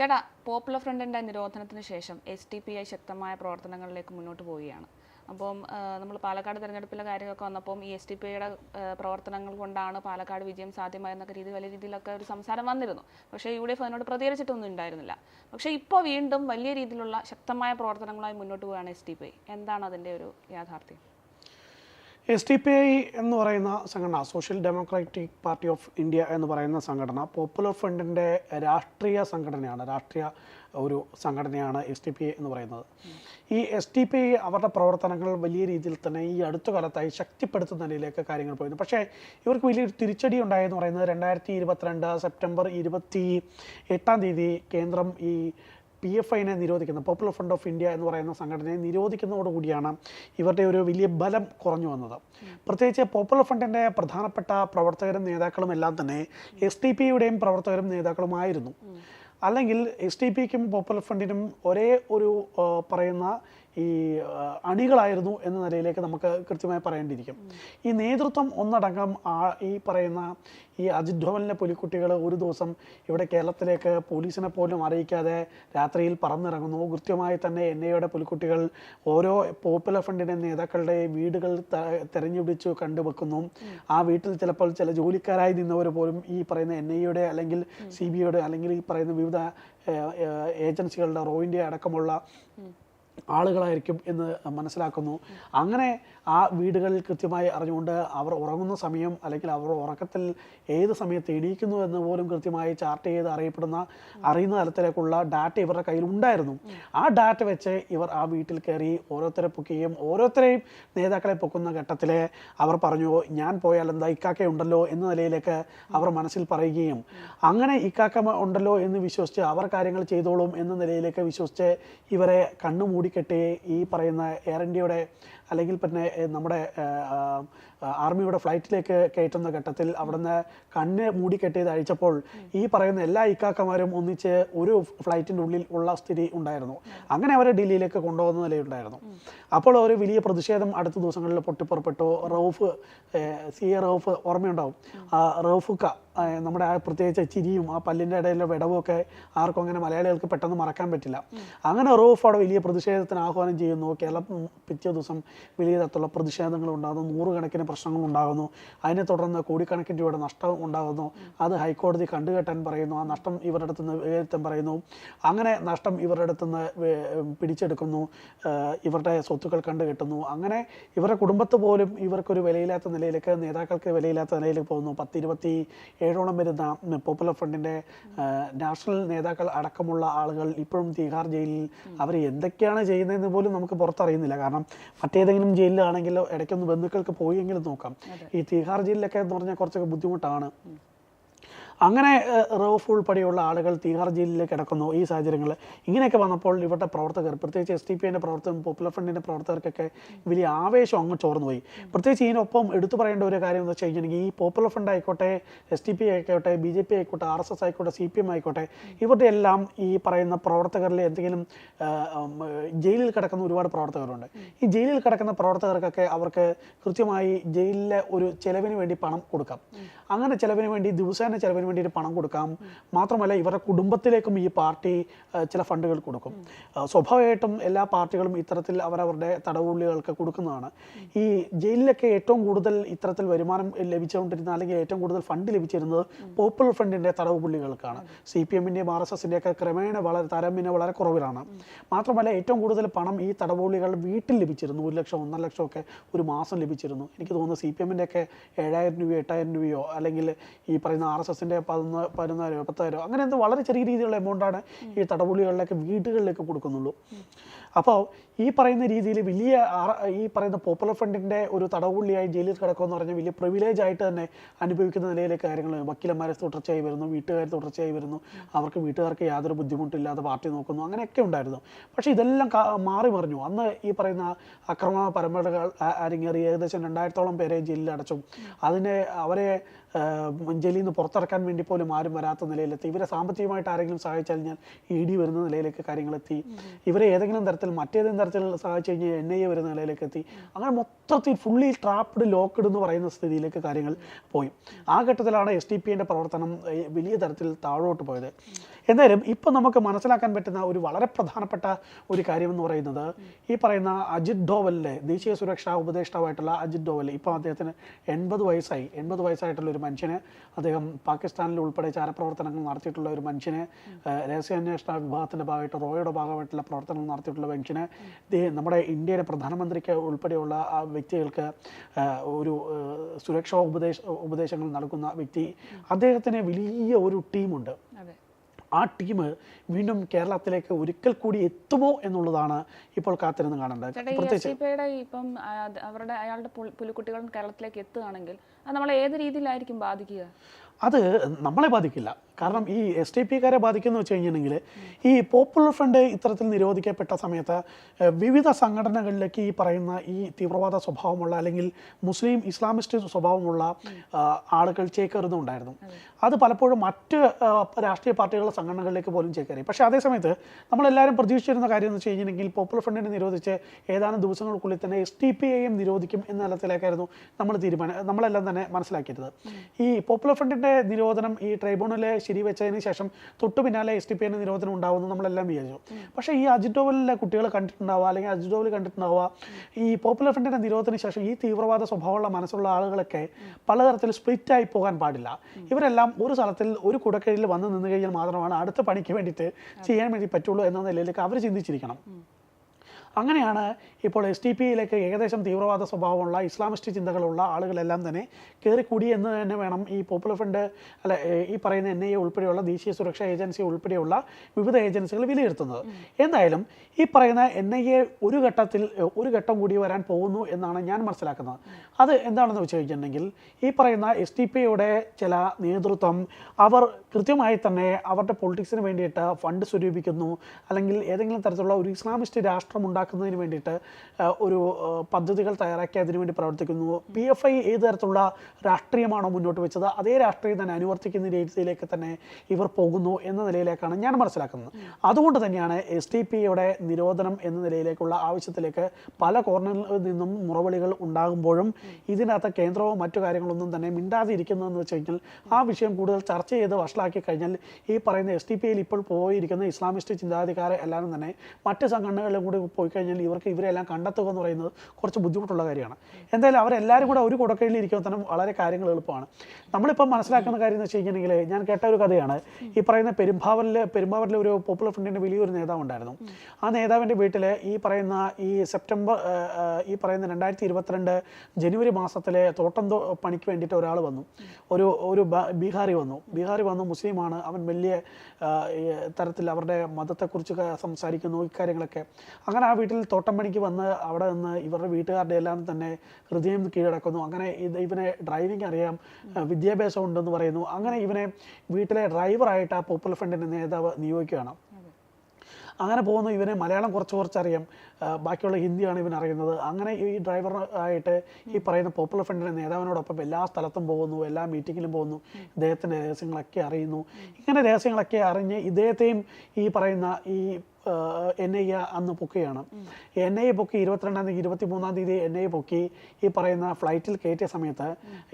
ചേട്ടാ പോപ്പുലർ ഫ്രണ്ടിന്റെ നിരോധനത്തിന് ശേഷം എസ് ടി പി ഐ ശക്തമായ പ്രവർത്തനങ്ങളിലേക്ക് മുന്നോട്ട് പോവുകയാണ്. അപ്പം നമ്മൾ പാലക്കാട് തിരഞ്ഞെടുപ്പിലെ കാര്യമൊക്കെ വന്നപ്പം ഈ എസ് ടി പി ഐയുടെ പ്രവർത്തനങ്ങൾ കൊണ്ടാണ് പാലക്കാട് വിജയം സാധ്യമായെന്നൊക്കെ രീതി വലിയ രീതിയിലൊക്കെ ഒരു സംസാരം വന്നിരുന്നു. പക്ഷേ യു ഡി എഫ് അതിനോട് പ്രതികരിച്ചിട്ടൊന്നും ഉണ്ടായിരുന്നില്ല. പക്ഷേ ഇപ്പോൾ വീണ്ടും വലിയ രീതിയിലുള്ള ശക്തമായ പ്രവർത്തനങ്ങളായി മുന്നോട്ട് പോവുകയാണ് എസ് ടി പി ഐ എന്താണ് അതിന്റെ ഒരു യാഥാർത്ഥ്യം? എസ് ടി പി ഐ എന്ന് പറയുന്ന സംഘടന social democratic party of India എന്ന് പറയുന്ന സംഘടന പോപ്പുലർ ഫ്രണ്ടിന്റെ രാഷ്ട്രീയ സംഘടനയാണ് രാഷ്ട്രീയ ഒരു സംഘടനയാണ് എസ് ടി പി ഐ എന്ന് പറയുന്നത്. ഈ എസ് ടി പി ഐ അവരുടെ പ്രവർത്തനങ്ങൾ വലിയ രീതിയിൽ തന്നെ ഈ അടുത്ത കാലത്തായി ശക്തിപ്പെടുത്തുന്ന നിലയിലേക്ക് കാര്യങ്ങൾ പോയിരുന്നു. പക്ഷേ ഇവർക്ക് വലിയൊരു തിരിച്ചടി ഉണ്ടായെന്ന് പറയുന്നത് രണ്ടായിരത്തി ഇരുപത്തിരണ്ട് സെപ്റ്റംബർ ഇരുപത്തി എട്ടാം തീയതി കേന്ദ്രം ഈ പി എഫ് ഐനെ നിരോധിക്കുന്ന. പോപ്പുലർ ഫ്രണ്ട് ഓഫ് ഇന്ത്യ എന്ന് പറയുന്ന സംഘടനയെ നിരോധിക്കുന്നതോടുകൂടിയാണ് ഇവരുടെ ഒരു വലിയ ബലം കുറഞ്ഞു വന്നത്. പ്രത്യേകിച്ച് പോപ്പുലർ ഫ്രണ്ടിന്റെ പ്രധാനപ്പെട്ട പ്രവർത്തകരും നേതാക്കളും എല്ലാം തന്നെ എസ് ടി പിയുടെയും പ്രവർത്തകരും നേതാക്കളുമായിരുന്നു. അല്ലെങ്കിൽ എസ് ടി പിക്കും പോപ്പുലർ ഫ്രണ്ടിനും ഒരേ ഒരു പറയുന്ന ഈ അണികളായിരുന്നു എന്ന നിലയിലേക്ക് നമുക്ക് കൃത്യമായി പറയേണ്ടിയിരിക്കും. ഈ നേതൃത്വം ഒന്നടങ്കം ആ ഈ പറയുന്ന ഈ അജിത് ധോവലിന്റെ പുലിക്കുട്ടികൾ ഒരു ദിവസം ഇവിടെ കേരളത്തിലേക്ക് പോലീസിനെ പോലും അറിയിക്കാതെ രാത്രിയിൽ പറന്നിറങ്ങുന്നു. കൃത്യമായി തന്നെ എൻ ഐയുടെ പുലിക്കുട്ടികൾ ഓരോ പോപ്പുലർ ഫ്രണ്ടിന്റെ നേതാക്കളുടെ വീടുകൾ തെരഞ്ഞുപിടിച്ചു കണ്ടുവെക്കുന്നു. ആ വീട്ടിൽ ചിലപ്പോൾ ചില ജോലിക്കാരായി നിന്നവർ പോലും ഈ പറയുന്ന എൻ ഐയുടെ അല്ലെങ്കിൽ സി ബി ഐയുടെ അല്ലെങ്കിൽ ഈ പറയുന്ന വിവിധ ഏജൻസികളുടെ റോ ഇന്ത്യ അടക്കമുള്ള ആളുകളായിരിക്കും എന്ന് മനസ്സിലാക്കുന്നു. അങ്ങനെ ആ വീടുകളിൽ കൃത്യമായി അറിഞ്ഞുകൊണ്ട് അവർ ഉറങ്ങുന്ന സമയം അല്ലെങ്കിൽ അവർ ഉറക്കത്തിൽ ഏത് സമയത്ത് എണീക്കുന്നു എന്ന് പോലും കൃത്യമായി ചാർട്ട് ചെയ്ത് അറിയപ്പെടുന്ന അറിയുന്ന തലത്തിലേക്കുള്ള ഡാറ്റ ഇവരുടെ കയ്യിൽ ഉണ്ടായിരുന്നു. ആ ഡാറ്റ വെച്ച് ഇവർ ആ വീട്ടിൽ കയറി ഓരോരുത്തരെ പൊക്കുകയും ഓരോരുത്തരെയും നേതാക്കളെ പൊക്കുന്ന ഘട്ടത്തിൽ അവർ പറഞ്ഞു ഞാൻ പോയാൽ എന്താ ഇക്കാക്ക ഉണ്ടല്ലോ? എന്ന നിലയിലേക്ക് അവർ മനസ്സിൽ പറയുകയും അങ്ങനെ ഇക്കാക്ക ഉണ്ടല്ലോ എന്ന് വിശ്വസിച്ച് അവർ കാര്യങ്ങൾ ചെയ്തോളും എന്ന നിലയിലേക്ക് വിശ്വസിച്ച് ഇവരെ കണ്ണു മൂടിക്കെട്ടി ഈ പറയുന്ന എയർ ഇന്ത്യയുടെ അല്ലെങ്കിൽ പിന്നെ നമ്മുടെ ആർമിയുടെ ഫ്ലൈറ്റിലേക്ക് കയറ്റുന്ന ഘട്ടത്തിൽ അവിടുന്ന് കണ്ണ് മൂടിക്കെട്ടിയത് അഴിച്ചപ്പോൾ ഈ പറയുന്ന എല്ലാ ഇക്കാക്കമാരും ഒന്നിച്ച് ഒരു ഫ്ലൈറ്റിന്റെ ഉള്ളിൽ ഉള്ള സ്ഥിതി ഉണ്ടായിരുന്നു. അങ്ങനെ അവരെ ഡൽഹിയിലേക്ക് കൊണ്ടുപോകുന്ന നിലയുണ്ടായിരുന്നു. അപ്പോൾ ഒരു വലിയ പ്രതിഷേധം അടുത്ത ദിവസങ്ങളിൽ പൊട്ടിപ്പുറപ്പെട്ടു. റൌഫ് സി എ റൌഫ് ഓർമ്മയുണ്ടാവും. റൌഫുക്ക നമ്മുടെ ആ പ്രത്യേകിച്ച് ചിരിയും ആ പല്ലിന്റെ ഇടയിലെ വിടവും ഒക്കെ ആർക്കും അങ്ങനെ മലയാളികൾക്ക് പെട്ടെന്ന് മറക്കാൻ പറ്റില്ല. അങ്ങനെ റൌഫ് അവിടെ വലിയ പ്രതിഷേധത്തിന് ആഹ്വാനം ചെയ്യുന്നു. കേരളം പിറ്റേ ദിവസം വലിയ തരത്തിലുള്ള പ്രതിഷേധങ്ങൾ ഉണ്ടാകുന്നു നൂറുകണക്കിന് പ്രശ്നങ്ങൾ ഉണ്ടാകുന്നു അതിനെ തുടർന്ന് കോടിക്കണക്കിന് രൂപയുടെ നഷ്ടം ഉണ്ടാകുന്നു. അത് ഹൈക്കോടതി കണ്ടുകെട്ടാൻ പറയുന്നു. ആ നഷ്ടം ഇവരുടെ അടുത്ത് നിന്ന് വിലയിരുത്താൻ പറയുന്നു. അങ്ങനെ നഷ്ടം ഇവരുടെ അടുത്ത് നിന്ന് പിടിച്ചെടുക്കുന്നു. ഇവരുടെ സ്വത്തുക്കൾ കണ്ടുകെട്ടുന്നു. അങ്ങനെ ഇവരുടെ കുടുംബത്ത് പോലും ഇവർക്കൊരു വിലയില്ലാത്ത നിലയിലേക്ക് നേതാക്കൾക്ക് വിലയില്ലാത്ത നിലയിലേക്ക് പോകുന്നു. പത്ത് ഇരുപത്തി ഏഴോളം വരുന്ന പോപ്പുലർ ഫ്രണ്ടിന്റെ നാഷണൽ നേതാക്കൾ അടക്കമുള്ള ആളുകൾ ഇപ്പോഴും തീഹാർ ജയിലിൽ. അവർ എന്തൊക്കെയാണ് ചെയ്യുന്നതെന്ന് പോലും നമുക്ക് പുറത്തറിയുന്നില്ല. കാരണം മറ്റേതെങ്കിലും ജയിലിലാണെങ്കിലോ ഇടയ്ക്കൊന്ന് ബന്ധുക്കൾക്ക് പോയെങ്കിലും നോക്കാം. ഈ തീഹാർ ജയിലിലൊക്കെ എന്ന് പറഞ്ഞാൽ കുറച്ചൊക്കെ ബുദ്ധിമുട്ടാണ്. അങ്ങനെ ഏഹ്, റൌഫ് ഉൾപ്പെടെയുള്ള ആളുകൾ തീഹാർ ജയിലിൽ കിടക്കുന്നു ഈ സാഹചര്യങ്ങൾ ഇങ്ങനെയൊക്കെ വന്നപ്പോൾ ഇവരുടെ പ്രവർത്തകർ പ്രത്യേകിച്ച് എസ് ടി പി എന്റെ പ്രവർത്തകർ പോപ്പുലർ ഫ്രണ്ടിന്റെ പ്രവർത്തകർക്കൊക്കെ വലിയ ആവേശം അങ്ങ് ചോർന്നു പോയി പ്രത്യേകിച്ച് ഇതിനൊപ്പം എടുത്തു പറയേണ്ട ഒരു കാര്യം എന്ന് വെച്ച് കഴിഞ്ഞിട്ടുണ്ടെങ്കിൽ ഈ പോപ്പുലർ ഫ്രണ്ട് ആയിക്കോട്ടെ എസ് ടി പി ആയിക്കോട്ടെ ബി ജെ പി ആയിക്കോട്ടെ ആർ എസ് എസ് ആയിക്കോട്ടെ സി പി എം ആയിക്കോട്ടെ ഇവരുടെ എല്ലാം ഈ പറയുന്ന പ്രവർത്തകരിൽ എന്തെങ്കിലും ജയിലിൽ കിടക്കുന്ന ഒരുപാട് പ്രവർത്തകരുണ്ട്. ഈ ജയിലിൽ കിടക്കുന്ന പ്രവർത്തകർക്കൊക്കെ അവർക്ക് കൃത്യമായി ജയിലിലെ ഒരു ചെലവിന് വേണ്ടി പണം കൊടുക്കാം. അങ്ങനെ ചെലവിന് വേണ്ടി ദിവസേന ചെലവിന് വേണ്ടിയിട്ട് പണം കൊടുക്കാം. മാത്രമല്ല ഇവരുടെ കുടുംബത്തിലേക്കും ഈ പാർട്ടി ചില ഫണ്ടുകൾ കൊടുക്കും. സ്വാഭാവികമായിട്ടും എല്ലാ പാർട്ടികളും ഇത്തരത്തിൽ അവരവരുടെ തടവുള്ളികൾക്ക് കൊടുക്കുന്നതാണ്. ഈ ജയിലിലൊക്കെ ഏറ്റവും കൂടുതൽ ഇത്തരത്തിൽ വരുമാനം ലഭിച്ചുകൊണ്ടിരുന്ന അല്ലെങ്കിൽ ഏറ്റവും കൂടുതൽ ഫണ്ട് ലഭിച്ചിരുന്നത് പോപ്പുലർ ഫ്രണ്ടിന്റെ തടവ് പുള്ളികൾക്കാണ് സി പി എമ്മിന്റെയും ആർ എസ് എസിന്റെയൊക്കെ ക്രമേണ വളരെ തരമിന് വളരെ കുറവിലാണ്. മാത്രമല്ല ഏറ്റവും കൂടുതൽ പണം ഈ തടവുള്ളികൾ വീട്ടിൽ ലഭിച്ചിരുന്നു. ഒരു ലക്ഷം ഒന്നര ലക്ഷം ഒക്കെ ഒരു മാസം ലഭിച്ചിരുന്നു. എനിക്ക് തോന്നുന്നു സി പി എമ്മിന്റെയൊക്കെ ഏഴായിരം രൂപയോ എട്ടായിരം രൂപയോ അല്ലെങ്കിൽ ഈ പറയുന്ന ആർ എസ് എസിന്റെ പതിനൊന്ന് പതിനൊന്നായിരോ പത്തായിരോ അങ്ങനെ എന്തോ വളരെ ചെറിയ രീതിയിലുള്ള എമൗണ്ടാണ് ഈ തടവുള്ളികളിലേക്ക് വീടുകളിലേക്ക് കൊടുക്കുന്നുള്ളൂ. അപ്പോൾ ഈ പറയുന്ന രീതിയിൽ വലിയ ഈ പറയുന്ന പോപ്പുലർ ഫ്രണ്ടിന്റെ ഒരു തടവുള്ളിയായി ജയിലിൽ കിടക്കുമെന്ന് പറഞ്ഞാൽ വലിയ പ്രിവിലേജ് ആയിട്ട് തന്നെ അനുഭവിക്കുന്ന നിലയിലേക്ക് കാര്യങ്ങൾ വക്കീലന്മാരെ തുടർച്ചയായി വരുന്നു വീട്ടുകാർ തുടർച്ചയായി വരുന്നു അവർക്ക് വീട്ടുകാർക്ക് യാതൊരു ബുദ്ധിമുട്ടില്ലാതെ പാർട്ടി നോക്കുന്നു അങ്ങനെയൊക്കെ ഉണ്ടായിരുന്നു. പക്ഷേ ഇതെല്ലാം മാറി മറിഞ്ഞു. അന്ന് ഈ പറയുന്ന അക്രമ പരമ്പരകൾ അരങ്ങേറി ഏകദേശം രണ്ടായിരത്തോളം പേരെ ജയിലിൽ അടച്ചു. അതിനെ അവരെ ജയിലിൽ നിന്ന് പുറത്തിറക്കാൻ വേണ്ടി പോലും ആരും വരാത്ത നിലയിലെത്തി. ഇവരെ സാമ്പത്തികമായിട്ട് ആരെങ്കിലും സഹായിച്ചാൽ ഞാൻ ഇ ഡി വരുന്ന നിലയിലേക്ക് കാര്യങ്ങളെത്തി. ഇവരെ ഏതെങ്കിലും തരത്തിൽ മറ്റേതെങ്കിലും തരത്തിൽ സഹായിച്ചു കഴിഞ്ഞാൽ എൻ ഐ എ വരുന്ന നിലയിലേക്ക് എത്തി അങ്ങനെ മൊത്തത്തിൽ ഫുള്ളി ട്രാപ്ഡ് ലോക്ക്ഡ് എന്ന് പറയുന്ന സ്ഥിതിയിലേക്ക് കാര്യങ്ങൾ പോയി. ആ ഘട്ടത്തിലാണ് എസ് ഡി പി എന്റെ പ്രവർത്തനം വലിയ തരത്തിൽ താഴോട്ട് പോയത്. എന്തായാലും ഇപ്പം നമുക്ക് മനസ്സിലാക്കാൻ പറ്റുന്ന ഒരു വളരെ പ്രധാനപ്പെട്ട ഒരു കാര്യം എന്ന് പറയുന്നത് ഈ പറയുന്ന അജിത് ഡോവലിലെ ദേശീയ സുരക്ഷാ ഉപദേഷ്ടാവായിട്ടുള്ള അജിത് ഡോവൽ ഇപ്പം അദ്ദേഹത്തിന് എൺപത് വയസ്സായി. എൺപത് വയസ്സായിട്ടുള്ള ഒരു മനുഷ്യന് അദ്ദേഹം പാകിസ്ഥാനിൽ ഉൾപ്പെടെ ചാരപ്രവർത്തനങ്ങൾ നടത്തിയിട്ടുള്ള ഒരു മനുഷ്യന് രഹസ്യാന്വേഷണ വിഭാഗത്തിന്റെ ഭാഗമായിട്ട് റോയുടെ ഭാഗമായിട്ടുള്ള പ്രവർത്തനങ്ങൾ നടത്തിയിട്ടുള്ള മനുഷ്യന് നമ്മുടെ ഇന്ത്യയുടെ പ്രധാനമന്ത്രിക്ക് ഉൾപ്പെടെയുള്ള ആ വ്യക്തികൾക്ക് ഒരു സുരക്ഷാ ഉപദേശ ഉപദേശങ്ങൾ നൽകുന്ന വ്യക്തി അദ്ദേഹത്തിന് വലിയ ഒരു ടീമുണ്ട്. ആ ടീം വീണ്ടും കേരളത്തിലേക്ക് ഒരിക്കൽ കൂടി എത്തുമോ എന്നുള്ളതാണ് ഇപ്പോൾ കാത്തിരുന്ന് കാണേണ്ടത്. ഇപ്പം അവരുടെ അയാളുടെ പുലിക്കുട്ടികൾ കേരളത്തിലേക്ക് എത്തുകയാണെങ്കിൽ അത് നമ്മളെ ഏത് രീതിയിലായിരിക്കും ബാധിക്കുക? അത് നമ്മളെ ബാധിക്കില്ല. കാരണം ഈ എസ് ടി പിക്കാരെ ബാധിക്കുന്ന വെച്ച് കഴിഞ്ഞിട്ടുണ്ടെങ്കിൽ ഈ പോപ്പുലർ ഫ്രണ്ട് ഇത്തരത്തിൽ നിരോധിക്കപ്പെട്ട സമയത്ത് വിവിധ സംഘടനകളിലേക്ക് ഈ പറയുന്ന ഈ തീവ്രവാദ സ്വഭാവമുള്ള അല്ലെങ്കിൽ മുസ്ലിം ഇസ്ലാമിസ്റ്റ് സ്വഭാവമുള്ള ആളുകൾ ചേക്കേറുന്നുണ്ടായിരുന്നു. അത് പലപ്പോഴും മറ്റ് രാഷ്ട്രീയ പാർട്ടികളുടെ സംഘടനകളിലേക്ക് പോലും ചേക്കേറി. പക്ഷേ അതേസമയത്ത് നമ്മളെല്ലാവരും പ്രതീക്ഷിച്ചിരുന്ന കാര്യം എന്ന് വെച്ച് കഴിഞ്ഞിട്ടുണ്ടെങ്കിൽ പോപ്പുലർ ഫ്രണ്ടിനെ നിരോധിച്ച് ഏതാനും ദിവസങ്ങൾക്കുള്ളിൽ തന്നെ എസ് ടി യെയും നിരോധിക്കും എന്ന തലത്തിലേക്കായിരുന്നു നമ്മൾ തീരുമാനം നമ്മളെല്ലാം തന്നെ മനസ്സിലാക്കിയിരുന്നത് ഈ പോപ്പുലർ ഫ്രണ്ടിന്റെ നിരോധനം ഈ ട്രൈബ്യൂണലെ ശരിവെച്ചതിന് ശേഷം തൊട്ടു പിന്നാലെ എസ് ടി പി നിരോധനം ഉണ്ടാവുമെന്ന് നമ്മളെല്ലാം വിചാരിച്ചു. പക്ഷേ ഈ അജിത് ഡോവലിലെ കുട്ടികൾ കണ്ടിട്ടുണ്ടാവുക അല്ലെങ്കിൽ അജിറ്റോവൽ കണ്ടിട്ടുണ്ടാവുക ഈ പോപ്പുലർ ഫ്രണ്ടിന്റെ നിരോധനത്തിന് ശേഷം ഈ തീവ്രവാദ സ്വഭാവമുള്ള മനസ്സുള്ള ആളുകളൊക്കെ പലതരത്തിൽ സ്പ്ലിറ്റ് ആയി പോകാൻ പാടില്ല. ഇവരെല്ലാം ഒരു സ്ഥലത്തിൽ ഒരു കുടക്കീഴിൽ വന്ന് നിന്ന് കഴിഞ്ഞാൽ മാത്രമാണ് അടുത്ത പണിക്ക് വേണ്ടിയിട്ട് ചെയ്യാൻ വേണ്ടി പറ്റുള്ളൂ എന്ന നിലയിലേക്ക് അവർ ചിന്തിച്ചിരിക്കണം. അങ്ങനെയാണ് ഇപ്പോൾ എസ് ടി പിയിലേക്ക് ഏകദേശം തീവ്രവാദ സ്വഭാവമുള്ള ഇസ്ലാമിസ്റ്റ് ചിന്തകളുള്ള ആളുകളെല്ലാം തന്നെ കയറിക്കൂടി എന്ന് തന്നെ വേണം ഈ പോപ്പുലർ ഫ്രണ്ട് അല്ല ഈ പറയുന്ന എൻ ഐ എ ഉൾപ്പെടെയുള്ള ദേശീയ സുരക്ഷാ ഏജൻസി ഉൾപ്പെടെയുള്ള വിവിധ ഏജൻസികൾ വിലയിരുത്തുന്നത്. എന്തായാലും ഈ പറയുന്ന എൻ ഐ എ ഒരു ഘട്ടത്തിൽ ഒരു ഘട്ടം കൂടി വരാൻ പോകുന്നു എന്നാണ് ഞാൻ മനസ്സിലാക്കുന്നത്. അത് എന്താണെന്ന് വെച്ച് കഴിഞ്ഞിട്ടുണ്ടെങ്കിൽ ഈ പറയുന്ന എസ് ടി പിയുടെ ചില നേതൃത്വം അവർ കൃത്യമായി തന്നെ അവരുടെ പൊളിറ്റിക്സിന് വേണ്ടിയിട്ട് ഫണ്ട് സ്വരൂപിക്കുന്നു. അല്ലെങ്കിൽ ഏതെങ്കിലും തരത്തിലുള്ള ഒരു ഇസ്ലാമിസ്റ്റ് രാഷ്ട്രം ഉണ്ടാക്കുന്നതിന് വേണ്ടിയിട്ട് ഒരു പദ്ധതികൾ തയ്യാറാക്കി അതിനു വേണ്ടി പ്രവർത്തിക്കുന്നു. പി എഫ് ഐ ഏത് തരത്തിലുള്ള രാഷ്ട്രീയമാണോ മുന്നോട്ട് വെച്ചത് അതേ രാഷ്ട്രീയം തന്നെ അനുവർത്തിക്കുന്ന രീതിയിലേക്ക് തന്നെ ഇവർ പോകുന്നു എന്ന നിലയിലേക്കാണ് ഞാൻ മനസ്സിലാക്കുന്നത്. അതുകൊണ്ട് തന്നെയാണ് എസ് ടി പിയുടെ നിരോധനം എന്ന നിലയിലേക്കുള്ള ആവശ്യത്തിലേക്ക് പല കോർണറിൽ നിന്നും മുറവിളികൾ ഉണ്ടാകുമ്പോഴും ഇതിനകത്ത് കേന്ദ്രവും മറ്റു കാര്യങ്ങളൊന്നും തന്നെ മിണ്ടാതിരിക്കുന്നതെന്ന് വെച്ച് കഴിഞ്ഞാൽ ആ വിഷയം കൂടുതൽ ചർച്ച ചെയ്ത് വഷളാക്കി കഴിഞ്ഞാൽ ഈ പറയുന്ന എസ് ടി പിയിൽ ഇപ്പോൾ പോയിരിക്കുന്ന ഇസ്ലാമിസ്റ്റ് ചിന്താധികാരെ എല്ലാവരും തന്നെ മറ്റ് സംഘടനകളിലും കൂടി പോയി കഴിഞ്ഞാൽ ഇവർക്ക് ഇവരെല്ലാം കണ്ടെത്തുക എന്ന് പറയുന്നത് കുറച്ച് ബുദ്ധിമുട്ടുള്ള കാര്യമാണ്. എന്തായാലും അവരെല്ലാവരും കൂടെ ഒരു കുടക്കയിൽ ഇരിക്കുമ്പോൾ തന്നെ വളരെ കാര്യങ്ങൾ എളുപ്പമാണ്. നമ്മളിപ്പോൾ മനസ്സിലാക്കുന്ന കാര്യം എന്ന് വെച്ച് കഴിഞ്ഞിട്ടുണ്ടെങ്കിൽ ഞാൻ കേട്ട ഒരു കഥയാണ്. ഈ പറയുന്ന പെരുമ്പാവൂരിൽ പെരുമ്പാവൂരിലെ ഒരു പോപ്പുലർ ഫ്രണ്ടിന്റെ വലിയൊരു നേതാവ് ഉണ്ടായിരുന്നു. ആ നേതാവിന്റെ വീട്ടിൽ ഈ പറയുന്ന ഈ സെപ്റ്റംബർ ഈ പറയുന്ന രണ്ടായിരത്തി ഇരുപത്തിരണ്ട് ജനുവരി മാസത്തിലെ തോട്ടം പണിക്ക് വേണ്ടിയിട്ട് ഒരാൾ വന്നു. ഒരു ഒരു ബീഹാറി വന്നു. ബീഹാറി വന്നു മുസ്ലിമാണ്. അവൻ വലിയ തരത്തിൽ അവരുടെ മതത്തെക്കുറിച്ച് സംസാരിക്കുന്നു ഇക്കാര്യങ്ങളൊക്കെ. അങ്ങനെ ആ വീട്ടിൽ തോട്ടം പണിക്ക് വന്ന് അവിടെ നിന്ന് ഇവരുടെ വീട്ടുകാരുടെ എല്ലാം തന്നെ ഹൃദയം കീഴടക്കുന്നു. അങ്ങനെ ഇത് ഇവനെ ഡ്രൈവിംഗ് അറിയാം വിദ്യാഭ്യാസം ഉണ്ടെന്ന് പറയുന്നു. അങ്ങനെ ഇവനെ വീട്ടിലെ ഡ്രൈവറായിട്ട് ആ പോപ്പുലർ ഫ്രണ്ടിന്റെ നേതാവ് നിയോഗിക്കുകയാണ്. അങ്ങനെ പോകുന്നു ഇവനെ മലയാളം കുറച്ച് കുറച്ചറിയാം. ബാക്കിയുള്ള ഹിന്ദിയാണ് ഇവൻ അറിയുന്നത്. അങ്ങനെ ഈ ഡ്രൈവർ ആയിട്ട് ഈ പറയുന്ന പോപ്പുലർ ഫ്രണ്ടിന്റെ നേതാവിനോടൊപ്പം എല്ലാ സ്ഥലത്തും പോകുന്നു എല്ലാ മീറ്റിങ്ങിലും പോകുന്നു. ഇദ്ദേഹത്തിന്റെ രഹസ്യങ്ങളൊക്കെ അറിയുന്നു. ഇങ്ങനെ രഹസ്യങ്ങളൊക്കെ അറിഞ്ഞ് ഇദ്ദേഹത്തെയും ഈ പറയുന്ന ഈ എൻ ഐ എ അന്ന് പൊക്കുകയാണ്. എൻ ഐ എ പൊക്കി ഇരുപത്തിരണ്ടാം തീയതി ഇരുപത്തി മൂന്നാം തീയതി എൻ ഐ എ പൊക്കി ഈ പറയുന്ന ഫ്ലൈറ്റിൽ കയറ്റിയ സമയത്ത്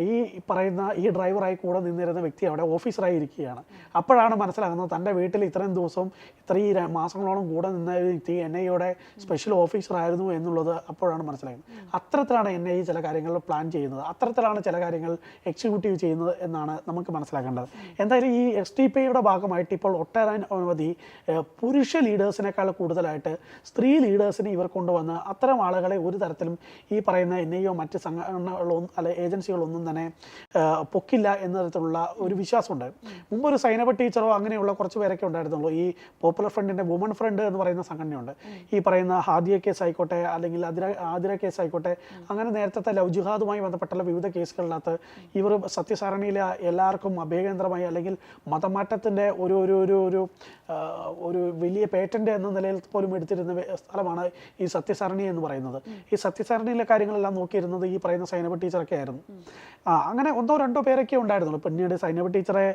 ഈ പറയുന്ന ഈ ഡ്രൈവറായി കൂടെ നിന്നിരുന്ന വ്യക്തി അവിടെ ഓഫീസറായി ഇരിക്കുകയാണ്. അപ്പോഴാണ് മനസ്സിലാകുന്നത് തന്റെ വീട്ടിൽ ഇത്രയും ദിവസവും ഇത്രയും മാസങ്ങളോളം കൂടെ നിന്ന വ്യക്തി എൻ ഐ എയുടെ സ്പെഷ്യൽ ഓഫീസറായിരുന്നു എന്നുള്ളത് അപ്പോഴാണ് മനസ്സിലാകുന്നത്. അത്തരത്തിലാണ് എൻ ഐ ചില കാര്യങ്ങൾ പ്ലാൻ ചെയ്യുന്നത്. അത്തരത്തിലാണ് ചില കാര്യങ്ങൾ എക്സിക്യൂട്ടീവ് ചെയ്യുന്നത് എന്നാണ് നമുക്ക് മനസ്സിലാക്കേണ്ടത്. എന്തായാലും ഈ എസ് ടി പിയുടെ ഭാഗമായിട്ട് ഇപ്പോൾ ഒട്ടേറെ അനവധി പുരുഷ ലീഡേഴ്സിനേക്കാൾ കൂടുതലായിട്ട് സ്ത്രീ ലീഡേഴ്സിനെ ഇവർ കൊണ്ടുവന്ന് അത്തരം ആളുകളെ ഒരു തരത്തിലും ഈ പറയുന്ന എൻ ഐ ഒ മറ്റ് സംഘടനകളൊന്നും അല്ലെ ഏജൻസികളൊന്നും തന്നെ പൊക്കില്ല എന്ന തരത്തിലുള്ള ഒരു വിശ്വാസമുണ്ട്. മുമ്പ് ഒരു സൈനബ ടീച്ചറോ അങ്ങനെയുള്ള കുറച്ച് പേരൊക്കെ ഉണ്ടായിരുന്നുള്ളൂ. ഈ പോപ്പുലർ ഫ്രണ്ടിന്റെ വുമൺ ഫ്രണ്ട് എന്ന് പറയുന്ന സംഘടനയുണ്ട്. ഈ പറയുന്ന ഹാദിയ കേസ് ആയിക്കോട്ടെ അല്ലെങ്കിൽ ആതിര ആതിര കേസ് ആയിക്കോട്ടെ അങ്ങനെ നേരത്തെ ലവ് ജിഹാദുമായി ബന്ധപ്പെട്ടുള്ള വിവിധ കേസുകളിനകത്ത് ഇവർ സത്യസാരണിയിലെ എല്ലാവർക്കും അഭയകേന്ദ്രമായി അല്ലെങ്കിൽ മതമാറ്റത്തിന്റെ ഒരു ഒരു ഒരു ഒരു വലിയ പേറ്റന്റ് പോയിന്റ് എന്ന നിലയിൽ പോലും എടുത്തിരുന്ന സ്ഥലമാണ് ഈ സത്യസരണി എന്ന് പറയുന്നത്. ഈ സത്യസരണിയിലെ കാര്യങ്ങളെല്ലാം നോക്കിയിരുന്നത് ഈ പറയുന്ന സൈനബ് ടീച്ചറൊക്കെ ആയിരുന്നു. അങ്ങനെ ഒന്നോ രണ്ടോ പേരൊക്കെ ഉണ്ടായിരുന്നുള്ളൂ. പിന്നീട് സൈനബ് ടീച്ചറെ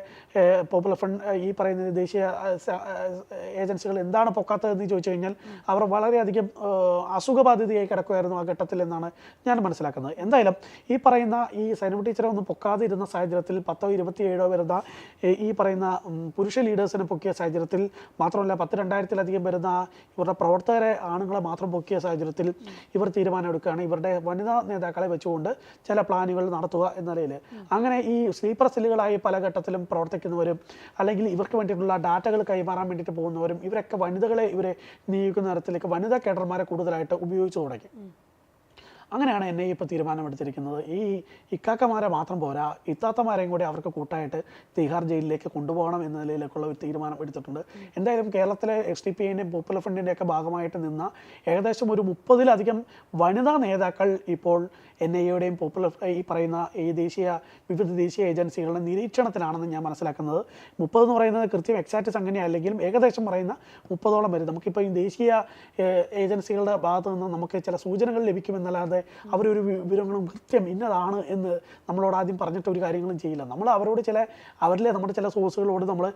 പോപ്പുലർ ഫണ്ട് ഈ പറയുന്ന ദേശീയ ഏജൻസികൾ എന്താണ് പൊക്കാത്തതെന്ന് ചോദിച്ചു കഴിഞ്ഞാൽ അവർ വളരെയധികം അസുഖബാധിതയായി കിടക്കുമായിരുന്നു ആ ഘട്ടത്തിൽ എന്നാണ് ഞാൻ മനസ്സിലാക്കുന്നത്. എന്തായാലും ഈ പറയുന്ന ഈ സൈനബ് ടീച്ചറെ ഒന്നും പൊക്കാതെ ഇരുന്ന സാഹചര്യത്തിൽ പത്തോ ഇരുപത്തിയേഴോ വരുന്ന ഈ പറയുന്ന പുരുഷ ലീഡേഴ്സിനെ പൊക്കിയ സാഹചര്യത്തിൽ മാത്രമല്ല പത്ത് രണ്ടായിരത്തിലധികം വരുന്ന ഇവരുടെ പ്രവർത്തകരെ ആണുങ്ങളെ മാത്രം പൊക്കിയ സാഹചര്യത്തിൽ ഇവർ തീരുമാനമെടുക്കുകയാണ്. ഇവരുടെ വനിതാ നേതാക്കളെ വെച്ചുകൊണ്ട് ചില പ്ലാനുകൾ നടത്തുക എന്ന നിലയിൽ. അങ്ങനെ ഈ സ്ലീപ്പർ സെല്ലുകളായി പല ഘട്ടത്തിലും പ്രവർത്തിക്കുന്നവരും അല്ലെങ്കിൽ ഇവർക്ക് വേണ്ടിയിട്ടുള്ള ഡാറ്റകൾ കൈമാറാൻ വേണ്ടിയിട്ട് പോകുന്നവരും ഇവരൊക്കെ വനിതകളെ ഇവരെ നിയോഗിക്കുന്ന തരത്തിലേക്ക് വനിതാ കേഡർമാരെ കൂടുതലായിട്ട് ഉപയോഗിച്ചു തുടങ്ങി. അങ്ങനെയാണ് എന്നെ ഇപ്പോൾ തീരുമാനമെടുത്തിരിക്കുന്നത്. ഈ ഇക്കാക്കമാരെ മാത്രം പോരാ ഇത്താത്തമാരെയും കൂടി അവർക്ക് കൂട്ടായിട്ട് തിഹാർ ജയിലിലേക്ക് കൊണ്ടുപോകണം എന്ന നിലയിലേക്കുള്ള ഒരു തീരുമാനം എടുത്തിട്ടുണ്ട്. എന്തായാലും കേരളത്തിലെ എസ് ഡി പി ഐന്റെയും പോപ്പുലർ ഫ്രണ്ടിന്റെയൊക്കെ ഭാഗമായിട്ട് നിന്ന ഏകദേശം ഒരു മുപ്പതിലധികം വനിതാ നേതാക്കൾ ഇപ്പോൾ എൻ ഐ എയുടെയും പോപ്പുലർ ഈ പറയുന്ന ഈ ദേശീയ വിവിധ ദേശീയ ഏജൻസികളുടെ നിരീക്ഷണത്തിലാണെന്ന് ഞാൻ മനസ്സിലാക്കുന്നത്. മുപ്പത് എന്ന് പറയുന്നത് കൃത്യം എക്സാക്റ്റ് സംഖ്യ അല്ലെങ്കിലും ഏകദേശം പറയുന്ന മുപ്പതോളം വരും. നമുക്കിപ്പോൾ ഈ ദേശീയ ഏജൻസികളുടെ ഭാഗത്തു നിന്ന് നമുക്ക് ചില സൂചനകൾ ലഭിക്കുമെന്നല്ലാതെ അവരൊരു വിവരങ്ങളും കൃത്യം ഇന്നതാണ് എന്ന് നമ്മളോട് ആദ്യം പറഞ്ഞിട്ട് ഒരു കാര്യങ്ങളും ചെയ്യില്ല. നമ്മൾ അവരോട് ചില അവരിലെ നമ്മുടെ ചില സോഴ്സുകളോട് നമ്മൾ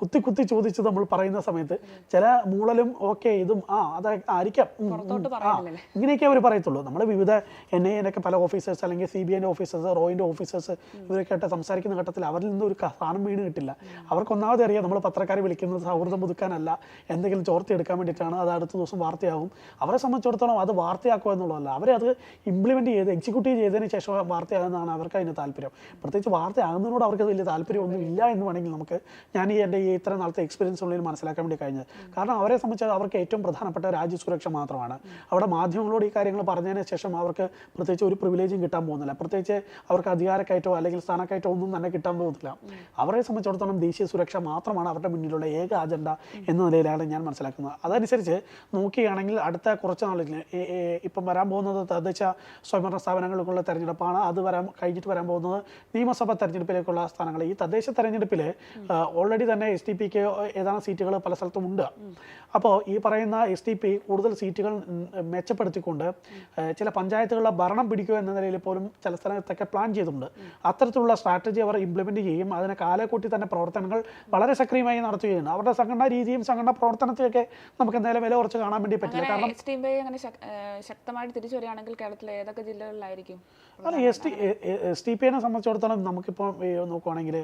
കുത്തി കുത്തി ചോദിച്ച് നമ്മൾ പറയുന്ന സമയത്ത് ചില മൂളലും ഓക്കെ ഇതും ആ അത് ആയിരിക്കാം. ഉം, ഉം, ആ ഇങ്ങനെയൊക്കെ അവർ പറയത്തുള്ളൂ. നമ്മൾ വിവിധ എൻ ഐ ഒക്കെ പല ഓഫീസേഴ്സ് അല്ലെങ്കിൽ സി ബി ഐന്റെ ഓഫീസേഴ്സ് റോയിന്റെ ഓഫീസേഴ്സ് ഇവരൊക്കെ ആയിട്ട് സംസാരിക്കുന്ന ഘട്ടത്തിൽ അവരിൽ നിന്ന് ഒരു സാധനം വീണ് കിട്ടില്ല. അവർക്ക് ഒന്നാമത് അറിയാം നമ്മൾ പത്രക്കാരെ വിളിക്കുന്നത് സൗഹൃദം പുതുക്കാനല്ല എന്തെങ്കിലും ചോർത്തി എടുക്കാൻ വേണ്ടിയിട്ടാണ് അത് അടുത്ത ദിവസം വാർത്തയാകും അവരെ സംബന്ധിച്ചിടത്തോളം അത് വാർത്തയാക്കുക എന്നുള്ളതല്ല. അവരെ അത് ഇംപ്ലിമെന്റ് ചെയ്ത് എക്സിക്യൂട്ടീവ് ചെയ്തതിന് ശേഷം വാർത്തയാകുന്നതാണ് അവർക്ക് അതിന് താല്പര്യം. പ്രത്യേകിച്ച് വാർത്തയാകുന്നതിനോട് അവർക്ക് വലിയ താല്പര്യമൊന്നും ഇല്ല എന്ന് വേണമെങ്കിൽ നമുക്ക് ഞാൻ ഈ എന്റെ ഈ ഇത്ര നാളത്തെ എക്സ്പീരിയൻസ് ഉള്ളിൽ മനസ്സിലാക്കാൻ വേണ്ടി കഴിഞ്ഞത്. കാരണം അവരെ സംബന്ധിച്ച് അവർക്ക് ഏറ്റവും പ്രധാനപ്പെട്ട രാജ്യസുരക്ഷ മാത്രമാണ്. അവിടെ മാധ്യമങ്ങളോട് ഈ കാര്യങ്ങൾ പറഞ്ഞതിന് ശേഷം അവർക്ക് പ്രത്യേകിച്ച് ഒരു പ്രിവിലേജും കിട്ടാൻ പോകുന്നില്ല. പ്രത്യേകിച്ച് അവർക്ക് അധികാരക്കയറ്റോ അല്ലെങ്കിൽ സ്ഥാനക്കയറ്റോ ഒന്നും തന്നെ കിട്ടാൻ പോകുന്നില്ല. അവരെ സംബന്ധിച്ചിടത്തോളം ദേശീയ സുരക്ഷ മാത്രമാണ് അവരുടെ മുന്നിലുള്ള ഏക അജണ്ട എന്ന നിലയിലാണ് ഞാൻ മനസ്സിലാക്കുന്നത്. അതനുസരിച്ച് നോക്കുകയാണെങ്കിൽ അടുത്ത കുറച്ച് നാളിൽ ഇപ്പം വരാൻ പോകുന്നത് തദ്ദേശ സ്വയംഭരണ സ്ഥാപനങ്ങൾക്കുള്ള തെരഞ്ഞെടുപ്പാണ്. അത് വരാൻ കഴിഞ്ഞിട്ട് വരാൻ പോകുന്നത് നിയമസഭാ തെരഞ്ഞെടുപ്പിലേക്കുള്ള സ്ഥാനങ്ങൾ ഈ തദ്ദേശ തെരഞ്ഞെടുപ്പിൽ ഓൾറെഡി തന്നെ എസ് ടി പിക്ക് ഏതാനും സീറ്റുകൾ പല സ്ഥലത്തും ഉണ്ട്. അപ്പോൾ ഈ പറയുന്ന എസ് ടി പി കൂടുതൽ സീറ്റുകൾ മെച്ചപ്പെടുത്തിക്കൊണ്ട് ചില ചില പഞ്ചായത്തുകളുടെ ഭരണം പിടിക്കുക എന്ന നിലയിൽ പോലും ചില സ്ഥലത്തൊക്കെ പ്ലാൻ ചെയ്തിട്ടുണ്ട്. അത്തരത്തിലുള്ള സ്ട്രാറ്റജി അവർ ഇംപ്ലിമെന്റ് ചെയ്യും അതിനെ കാലക്കൂട്ടി തന്നെ പ്രവർത്തനങ്ങൾ വളരെ സക്രിയമായി നടത്തുകയാണ്. അവരുടെ സംഘടനാ രീതിയും സംഘടനാ പ്രവർത്തനത്തെയൊക്കെ നമുക്ക് എന്തായാലും വില കുറച്ച് കാണാൻ വേണ്ടി പറ്റില്ല. കാരണം എസ് ടി അങ്ങനെ ശക്തമായിട്ട് തിരിച്ചു വരികയാണെങ്കിൽ കേരളത്തിലെ ഏതൊക്കെ ജില്ലകളിലായിരിക്കും? അല്ല S T S T P എനെ സംബന്ധിച്ചിടത്തോളം നമുക്കിപ്പോൾ നോക്കുവാണെങ്കിൽ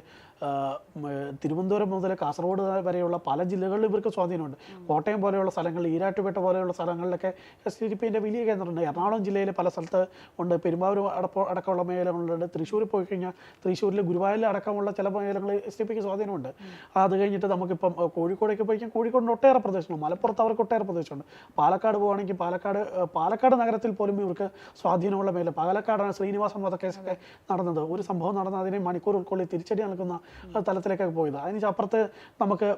തിരുവനന്തപുരം മുതൽ കാസർഗോഡ് വരെയുള്ള പല ജില്ലകളിലും ഇവർക്ക് സ്വാധീനമുണ്ട്. കോട്ടയം പോലെയുള്ള സ്ഥലങ്ങളിൽ ഈരാട്ടുപേട്ട പോലെയുള്ള സ്ഥലങ്ങളിലൊക്കെ എസ് ടി പി എന്റെ വലിയ കേന്ദ്രമുണ്ട്. എറണാകുളം ജില്ലയിലെ പല സ്ഥലത്ത് ഉണ്ട്. പെരുമ്പാവൂർ അടപ്പോ അടക്കമുള്ള മേഖലകളുണ്ട്. തൃശ്ശൂർ പോയി കഴിഞ്ഞാൽ തൃശ്ശൂരിൽ ഗുരുവായൂരിൽ അടക്കമുള്ള ചില മേഖലകളിൽ എസ് ടി പിക്ക് സ്വാധീനമുണ്ട്. അത് കഴിഞ്ഞിട്ട് നമുക്കിപ്പം കോഴിക്കോടേക്ക് പോയി കഴിഞ്ഞാൽ കോഴിക്കോടിന് ഒട്ടേറെ പ്രദേശങ്ങളുണ്ട്. മലപ്പുറത്ത് അവർക്ക് ഒട്ടേറെ പ്രദേശമുണ്ട് പാലക്കാട് പോവുകയാണെങ്കിൽ പാലക്കാട് പാലക്കാട് നഗരത്തിൽ പോലും ഇവർക്ക് സ്വാധീനമുള്ള മേഖല. പാലക്കാടാണ് ശ്രീനിവാസൻ വധക്കേസൊക്കെ നടന്നത്. ഒരു സംഭവം നടന്ന അതിനെ മണിക്കൂറുകൾക്കുള്ളിൽ തിരിച്ചടി നൽകുന്ന തലത്തിലേക്കൊക്കെ പോയത്. അതിന് അപ്പുറത്ത് നമുക്ക്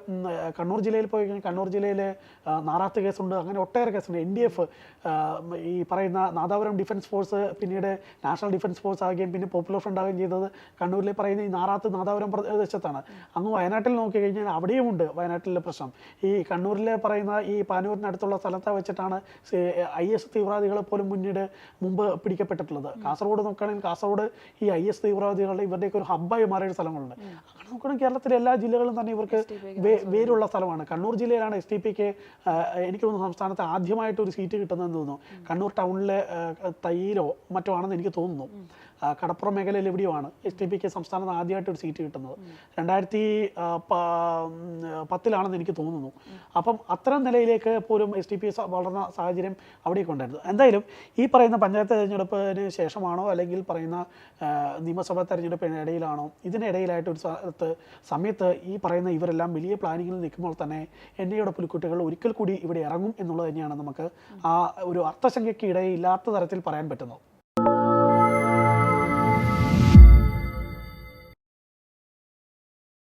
കണ്ണൂർ ജില്ലയിൽ പോയി കഴിഞ്ഞാൽ കണ്ണൂർ ജില്ലയിലെ നാറാത്ത് കേസുണ്ട്. അങ്ങനെ ഒട്ടേറെ കേസുണ്ട്. എൻ ഡി എഫ് ഈ പറയുന്ന നാദാപുരം ഡിഫൻസ് ഫോഴ്സ് പിന്നീട് നാഷണൽ ഡിഫൻസ് ഫോഴ്സ് ആകുകയും പിന്നെ പോപ്പുലർ ഫ്രണ്ട് ആകുകയും ചെയ്തത് കണ്ണൂരിലെ പറയുന്ന ഈ നാറാത്ത് നാദാപുരം പ്രദേശത്താണ് അങ്ങ് വയനാട്ടിൽ നോക്കി കഴിഞ്ഞാൽ അവിടെയും ഉണ്ട് വയനാട്ടിലെ പ്രശ്നം. ഈ കണ്ണൂരിലെ പറയുന്ന ഈ പാനൂരിനടുത്തുള്ള സ്ഥലത്ത് വെച്ചിട്ടാണ് ഐ എസ് തീവ്രവാദികളെ പോലും പിന്നീട് മുമ്പ് പിടിക്കപ്പെട്ടിട്ടുള്ളത്. കാസർഗോഡ് നോക്കുകയാണെങ്കിൽ കാസർഗോഡ് ഈ ഐ എസ് തീവ്രവാദികളുടെ ഇവരുടെയൊക്കെ ഒരു ഹബ്ബായി മാറിയ സ്ഥലങ്ങളുണ്ട്. അങ്ങനെ നോക്കുകയാണെങ്കിൽ കേരളത്തിലെ എല്ലാ ജില്ലകളും തന്നെ ഇവർക്ക് വേരുള്ള സ്ഥലമാണ്. കണ്ണൂർ ജില്ലയിലാണ് എസ് ടി പിക്ക് എനിക്ക് തോന്നുന്നു സംസ്ഥാനത്ത് ആദ്യമായിട്ട് ഒരു സീറ്റ് കിട്ടുന്നതെന്ന് തോന്നുന്നു. കണ്ണൂർ ടൗണിലെ ആ, തയ്യിലോ മറ്റോ ആണെന്ന് എനിക്ക് തോന്നുന്നു. കടപ്പുറം മേഖലയിൽ എവിടെയുമാണ് എസ് ടി പിക്ക് സംസ്ഥാനത്ത് ആദ്യമായിട്ട് ഒരു സീറ്റ് കിട്ടുന്നത്. രണ്ടായിരത്തി പത്തിലാണെന്ന് എനിക്ക് തോന്നുന്നു. അപ്പം അത്തരം നിലയിലേക്ക് പോലും എസ് ടി പി വളർന്ന സാഹചര്യം അവിടേക്ക് ഉണ്ടായിരുന്നു. എന്തായാലും ഈ പറയുന്ന പഞ്ചായത്ത് തെരഞ്ഞെടുപ്പിന് ശേഷമാണോ അല്ലെങ്കിൽ പറയുന്ന നിയമസഭാ തെരഞ്ഞെടുപ്പിന് ഇടയിലാണോ? ഇതിനിടയിലായിട്ട് ഒരു സ്ഥലത്ത് സമയത്ത് ഈ പറയുന്ന ഇവരെല്ലാം വലിയ പ്ലാനിങ്ങിൽ നിൽക്കുമ്പോൾ തന്നെ എൻ ഐയുടെ പുലിക്കുട്ടികൾ ഒരിക്കൽ കൂടി ഇവിടെ ഇറങ്ങും എന്നുള്ളത് തന്നെയാണ് നമുക്ക് ആ ഒരു അർത്ഥശങ്കയ്ക്ക് ഇടയില്ലാത്ത തരത്തിൽ പറയാൻ പറ്റുന്നത്.